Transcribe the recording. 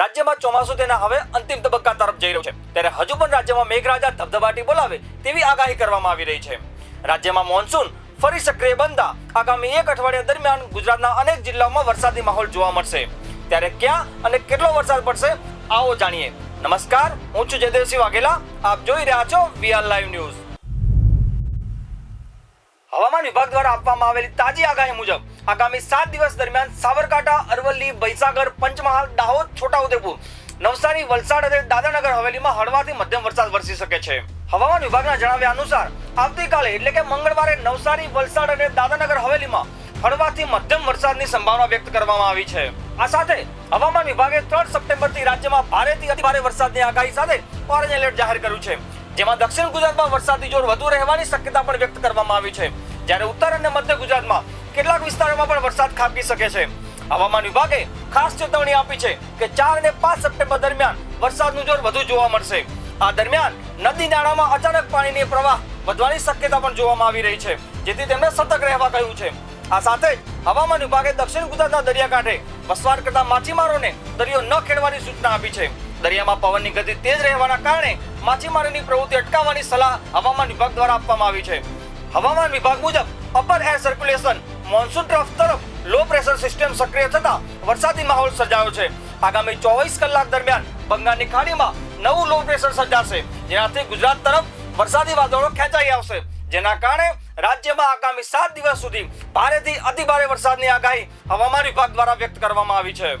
રાજ્યમાં ચોમાસું તેના હવે અંતિમ તબક્કા તરફ જઈ રહ્યું છે. ત્યારે હજુ પણ રાજ્યમાં મેઘરાજા ધબધબાટી બોલાવે તેવી આગાહી કરવામાં આવી રહી છે. રાજ્યમાં મોન્સૂન ફરી સક્રિય બનતા આગામી એક અઠવાડિયા દરમિયાન ગુજરાતના અનેક જિલ્લાઓમાં વરસાદી માહોલ જોવા મળશે. ત્યારે ક્યાં અને કેટલો વરસાદ પડશે, આવો જાણીએ. નમસ્કાર, હું છું જયદેવસિંહ વાઘેલા. આપ જોઈ રહ્યા છો વીઆર લાઈવ ન્યૂઝ હવામાન વિભાગ દ્વારા આપવામાં આવેલી તાજી આગાહી મુજબ, આગામી સાત દિવસ દરમિયાન સાબરકાંઠા, અરવલ્લી ભૈસાગર પંચમહાલ, દાહોદ, છોટાઉદેપુર, નવસારી, વલસાડ અને દાદાનગર હવેલીમાં હળવાથી મધ્યમ વરસાદ વરસી શકે છે. હવામાન વિભાગના જણાવ્યા અનુસાર, આવતીકાલે એટલે કે મંગળવારે નવસારી, વલસાડ અને દાદાનગર હવેલીમાં હળવાથી મધ્યમ વરસાદની સંભાવના વ્યક્ત કરવામાં આવી છે. આ સાથે હવામાન વિભાગે ત્રણ સપ્ટેમ્બરથી રાજ્યમાં ભારેથી અતિભારે વરસાદની આગાહી સાથે ઓરેન્જ એલર્ટ જાહેર કર્યું છે. જેમાં દક્ષિણ ગુજરાતમાં વરસાદી જોર વધુ રહેવાની શક્યતા પણ વ્યક્ત કરવામાં આવી છે. જ્યારે ઉત્તર અને મધ્ય ગુજરાતમાં કેટલાક વિસ્તારોમાં પણ વરસાદ ખાબકી શકે છે. હવામાન વિભાગે ખાસ ચેતવણી આપી છે કે ચાર અને પાંચ સપ્ટેમ્બર દરમિયાન વરસાદનું જોર વધુ જોવા મળશે. આ દરમિયાન નદી નાળામાં અચાનક પાણીની પ્રવાહ વધવાની શક્યતા પણ જોવામાં આવી રહી છે, જેથી તેમને સતર્ક રહેવા કહ્યું છે. આ સાથે જ હવામાન વિભાગે દક્ષિણ ગુજરાતના દરિયાકાંઠે વસવાટ કરતા માછીમારોને દરિયો ન ખેડવાની સૂચના આપી છે. દરિયામાં પવનની ગતિ તેજ રહેવાના કારણે માછીમારીની પ્રવૃત્તિ અટકાવવાની સલાહ હવામાન વિભાગ દ્વારા આપવામાં આવી છે. હવામાન વિભાગ મુજબ upper air circulation monsoon trough તરફ લો પ્રેશર સિસ્ટમ સક્રિય થતા વરસાદી માહોલ સર્જાયો છે. આગામી ચોવીસ કલાક દરમિયાન બંગાળની ખાડીમાં નવું લો પ્રેશર સર્જાશે, જેનાથી ગુજરાત તરફ વરસાદી વાદળો ખેંચાઈ આવશે. જેના કારણે રાજ્યમાં આગામી સાત દિવસ સુધી ભારેથી અતિભારે વરસાદની આગાહી હવામાન વિભાગ દ્વારા વ્યક્ત કરવામાં આવી છે.